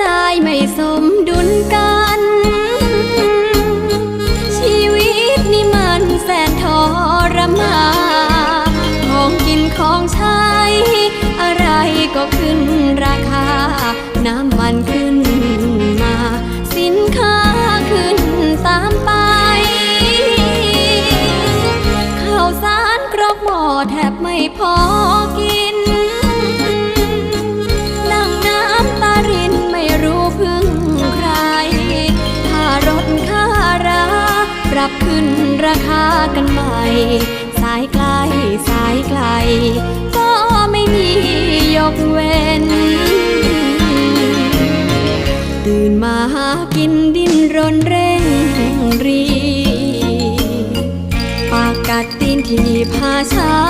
ใจไม่สมดุลกัน ชีวิตนี่มันแสนทรมานของกินของใช้ อะไรก็ขึ้นราคา น้ำมันขึ้นมา สินค้าขึ้นตามไปข้าวสารครกหม้อแทบไม่พอกิน รับขึ้นราคากันใหม่ สายไกลสายไกล ก็ไม่มียกเว้น ตื่นมาหากินดิ้นรนเร่งรี ปากกัดตีนที่พาเช้าย